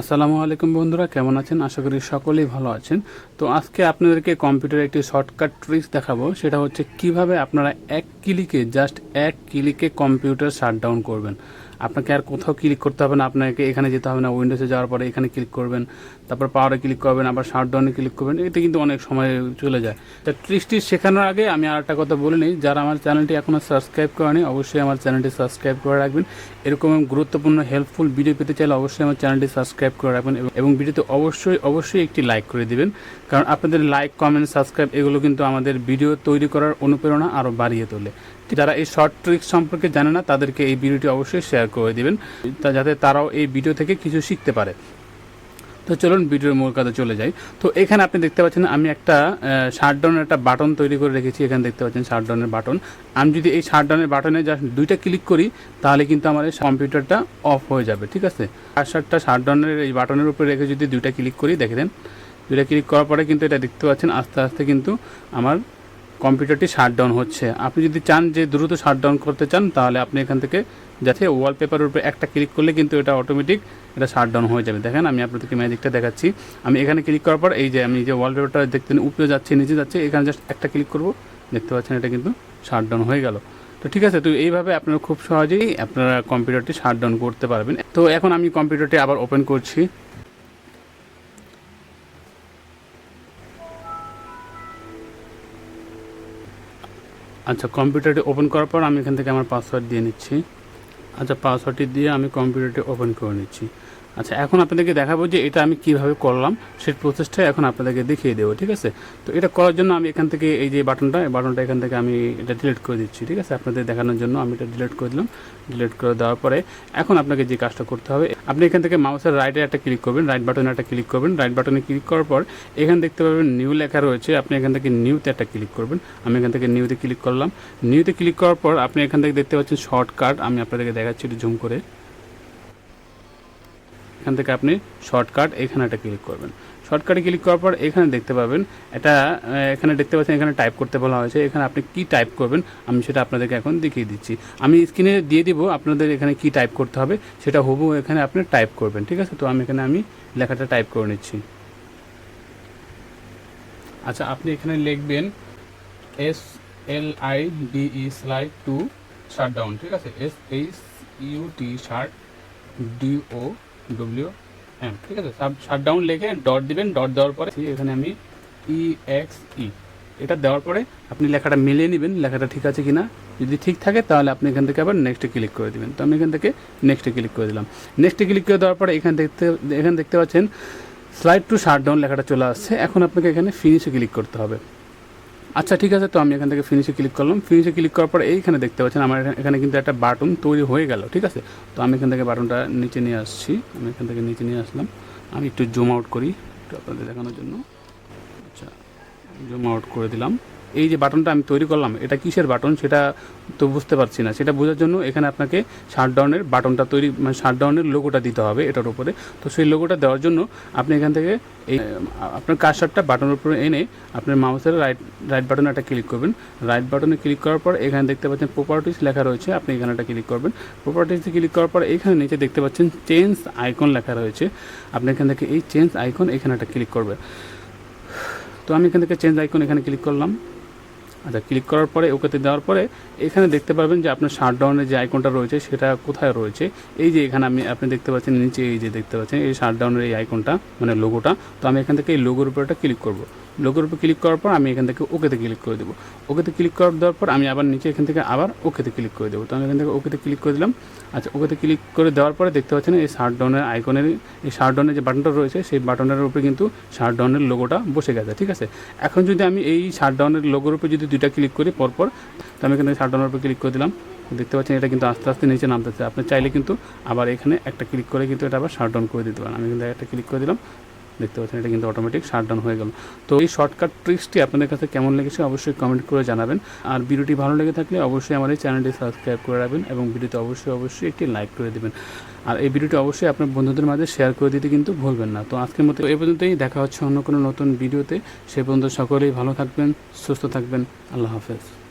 আসসালামু আলাইকুম বন্ধুরা, কেমন আছেন? আশা করি সকলেই ভালো আছেন। তো আজকে আপনাদেরকে কম্পিউটারে একটি শর্টকাট ট্রিক্স দেখাবো। সেটা হচ্ছে কীভাবে আপনারা এক ক্লিকে, জাস্ট এক ক্লিকে কম্পিউটার শাটডাউন করবেন। আপনাকে আর কোথাও ক্লিক করতে হবে না, আপনাকে এখানে যেতে হবে না উইন্ডোজে যাওয়ার পরে এখানে ক্লিক করবেন, তারপর পাওয়ারে ক্লিক করবেন, আবার শাটডাউনে ক্লিক করবেন, এতে কিন্তু অনেক সময় চলে যায়। তা ট্রিক্সটি শেখানোর আগে আমি আর একটা কথা বলে নিই, যারা আমার চ্যানেলটি এখনও সাবস্ক্রাইব করেনি, অবশ্যই আমার চ্যানেলটি সাবস্ক্রাইব করে রাখবেন। এরকম গুরুত্বপূর্ণ হেল্পফুল ভিডিও পেতে চাইলে অবশ্যই আমার চ্যানেলটি সাবস্ক্রাইব করে রাখবেন এবং ভিডিওতে অবশ্যই অবশ্যই একটি লাইক করে দিবেন। কারণ আপনাদের লাইক কমেন্ট সাবস্ক্রাইব এগুলো কিন্তু আমাদের ভিডিও তৈরি করার অনুপ্রেরণা আরও বাড়িয়ে তোলে। যারা এই শর্ট ট্রিক্স সম্পর্কে জানে না, তাদেরকে এই ভিডিওটি অবশ্যই শেয়ার করে দেবেন, তা যাতে তারাও এই ভিডিও থেকে কিছু শিখতে পারে। তো চলুন ভিডিওর মূল কাজে চলে যাই। তো এখানে আপনি দেখতে পাচ্ছেন, আমি একটা শাটডাউনের একটা বাটন তৈরি করে রেখেছি। এখানে দেখতে পাচ্ছেন শাটডাউনের বাটন আমি যদি এই শাটডাউনের বাটনে জাস্ট দুইটা ক্লিক করি, তাহলে কিন্তু আমার এই কম্পিউটারটা অফ হয়ে যাবে, ঠিক আছে? আর সাতটা শাটডাউনের এই বাটনের উপরে রেখে যদি দুইটা ক্লিক করি, দেখে দেন। দুইটা ক্লিক করার পরে কিন্তু এটা দেখতে পাচ্ছেন, আস্তে আস্তে কিন্তু আমার কম্পিউটারটি শাটডাউন হচ্ছে। আপনি যদি চান যে দ্রুত শাটডাউন করতে চান, তাহলে আপনি এখান থেকে যাতে ওয়ালপেপারের উপরে একটা ক্লিক করলে কিন্তু এটা অটোমেটিক এটা শাটডাউন হয়ে যাবে। দেখেন, আমি আপনাদেরকে ম্যাজিকটা দেখাচ্ছি। আমি এখানে ক্লিক করার পর এই যে আমি যে ওয়ালপেপারটা দেখতে উপরে যাচ্ছে, নিচে যাচ্ছে, এখানে জাস্ট একটা ক্লিক করব। দেখতে পাচ্ছেন এটা কিন্তু শাটডাউন হয়ে গেল। তো ঠিক আছে, তো এইভাবে আপনারা খুব সহজেই আপনারা কম্পিউটারটি শাটডাউন করতে পারবেন। তো এখন আমি কম্পিউটারটি আবার ওপেন করছি। আচ্ছা কম্পিউটারটি ওপেন করার পর আমি এখান থেকে আমার পাসওয়ার্ড দিয়ে নিচ্ছি। আচ্ছা পাসওয়ার্ডটি দিয়ে আমি কম্পিউটারটি ওপেন করে নিচ্ছি। আচ্ছা এখন আপনাদেরকে দেখাবো যে এটা আমি কীভাবে করলাম। সেই প্রসেসটা এখন আপনাদেরকে দেখিয়ে দেবো, ঠিক আছে? তো এটা করার জন্য আমি এখান থেকে এই যে বাটনটা, এই বাটনটা এখান থেকে আমি এটা ডিলিট করে দিচ্ছি, ঠিক আছে? আপনাদের দেখানোর জন্য আমি এটা ডিলিট করে দিলাম। ডিলিট করে দেওয়ার পরে এখন আপনাকে যে কাজটা করতে হবে, আপনি এখান থেকে মাউসের রাইটে একটা ক্লিক করবেন রাইট বাটনে একটা ক্লিক করবেন। রাইট বাটনে ক্লিক করার পর এখানে দেখতে পাবেন নিউ লেখা রয়েছে, আপনি এখান থেকে নিউতে একটা ক্লিক করবেন। আমি এখান থেকে নিউতে ক্লিক করলাম। নিউতে ক্লিক করার পর আপনি এখান থেকে দেখতে পাচ্ছেন শর্টকাট আমি আপনাদেরকে দেখাচ্ছি একটু জুম করে। এখান থেকে আপনি শর্টকাট এখানে একটা ক্লিক করবেন। শর্টকাটে ক্লিক করার পর এখানে দেখতে পাবেন, এটা এখানে দেখতে পাচ্ছেন এখানে টাইপ করতে বলা হয়েছে। এখানে আপনি কি টাইপ করবেন, আমি সেটা আপনাদেরকে এখন দেখিয়ে দিচ্ছি। আমি স্ক্রিনে দিয়ে দিব, আপনাদের এখানে কি টাইপ করতে হবে, সেটা হবু এখানে আপনি টাইপ করবেন, ঠিক আছে? তো আমি এখানে আমি লেখাটা টাইপ করে নিচ্ছি। আচ্ছা আপনি এখানে লিখবেন S L I D E slide to shutdown ঠিক আছে? S H U T shut D O W M ঠিক আছে? সাব শাটডাউন লিখে ডট দিবেন ডট দেওয়ার পরে এখানে আমি ই এক্স ই এটা দেওয়ার পরে আপনি লেখাটা মিলিয়ে নেবেন, লেখাটা ঠিক আছে কিনা। যদি ঠিক থাকে তাহলে আপনি এখান থেকে আবার নেক্সটে ক্লিক করে দেবেন। তো আমি এখান থেকে নেক্সটে ক্লিক করে দিলাম। নেক্সটে ক্লিক করে দেওয়ার পরে এখান দেখতে, এখানে দেখতে পাচ্ছেন স্লাইড টু শাটডাউন লেখাটা চলে আসছে। এখন আপনাকে এখানে ফিনিশে ক্লিক করতে হবে। আচ্ছা ঠিক আছে, তো আমি এখান থেকে ফিনিশে ক্লিক করলাম। ফিনিশে ক্লিক করার পর এইখানে দেখতে পাচ্ছেন আমার এখানে- কিন্তু একটা বাটন তৈরি হয়ে গেল, ঠিক আছে? তো আমি এখান থেকে বাটনটা নিচে নিয়ে আসছি। আমি এখান থেকে নিচে নিয়ে আসলাম। আমি একটু জুম আউট করি, একটু আপনাদের দেখানোর জন্য। আচ্ছা জুম আউট করে দিলাম। এই যে বাটনটা আমি তৈরি করলাম, এটা কিসের বাটন সেটা তো বুঝতে পারছি না। সেটা বোঝার জন্য এখানে আপনাকে শাটডাউনের বাটনটা তৈরি মানে শাটডাউনের লোগোটা দিতে হবে এটার উপরে। তো সেই লোগোটা দেওয়ার জন্য আপনি এখান থেকে এই, আপনার কারসারটা বাটনের উপরে এনে আপনার মাউসের রাইট রাইট বাটনে একটা ক্লিক করবেন। রাইট বাটনে ক্লিক করার পর এখানে দেখতে পাচ্ছেন প্রপার্টিস লেখা রয়েছে, আপনি এখানে একটা ক্লিক করবেন। প্রপার্টিসে ক্লিক করার পর এখানে নিচে দেখতে পাচ্ছেন চেঞ্জ আইকন লেখা রয়েছে। আপনি এখান থেকে এই চেঞ্জ আইকন এখানে একটা ক্লিক করবেন। তো আমি এখান থেকে চেঞ্জ আইকন এখানে ক্লিক করলাম। আচ্ছা ক্লিক করার পরে, ওকেতে দেওয়ার পরে, এখানে দেখতে পারবেন যে আপনার শাটডাউনের যে আইকনটা রয়েছে, সেটা কোথায় রয়েছে? এই যে এখানে আমি, আপনি দেখতে পাচ্ছেন নিচে এই যে দেখতে পাচ্ছেন, এই শাটডাউনের এই আইকনটা মানে লোগোটা তো আমি এখান থেকে এই লোগোর উপর একটা ক্লিক করব। লোগোর উপর ক্লিক করার পর আমি এখান থেকে ওকেতে ক্লিক করে দেবো। ওকেতে ক্লিক করার দেওয়ার পর আমি আবার নিচে এখান থেকে আবার ওকেতে ক্লিক করে দেবো। তো আমি এখান থেকে ওকেতে ক্লিক করে দিলাম। আচ্ছা ওকেতে ক্লিক করে দেওয়ার পরে দেখতে পাচ্ছেন এই শার্ট ডাউনের আইকনের এই শার্ট ডাউনের যে বাটনটা রয়েছে, সেই বাটনের উপরে কিন্তু শার্ট ডাউনের লোগোটা বসে গেছে, ঠিক আছে? এখন যদি আমি এই শার্ট ডাউনের লোগোর উপরে যদি দুইটা ক্লিক করি পরপর, তো আমি এখানে শার্ট ডাউনের উপরে ক্লিক করে দিলাম। দেখতে পাচ্ছেন এটা কিন্তু আস্তে আস্তে নিচে নামতেছে। আপনি চাইলে কিন্তু আবার এখানে একটা ক্লিক করে কিন্তু এটা আবার শার্ট ডাউন করে দিতে পারেন। আমি কিন্তু একটা ক্লিক করে দিলাম। দেখতে পাচ্ছেন, এটা কিন্তু অটোমেটিক শাটডাউন হয়ে গেল। তো এই শর্টকাট ট্রিক্সটি আপনাদের কাছে কেমন লেগেছে অবশ্যই কমেন্ট করে জানাবেন। আর ভিডিওটি ভালো লেগে থাকলে অবশ্যই আমার এই চ্যানেলটি সাবস্ক্রাইব করে রাখবেন এবং ভিডিওতে অবশ্যই অবশ্যই একটি লাইক করে দেবেন। আর এই ভিডিওটি অবশ্যই আপনার বন্ধুদের মাঝে শেয়ার করে দিতে কিন্তু ভুলবেন না। তো আজকের মতো এই পর্যন্তই, দেখা হচ্ছে অন্য কোনো নতুন ভিডিওতে। সে পর্যন্ত সকলেই ভালো থাকবেন, সুস্থ থাকবেন। আল্লাহ হাফেজ।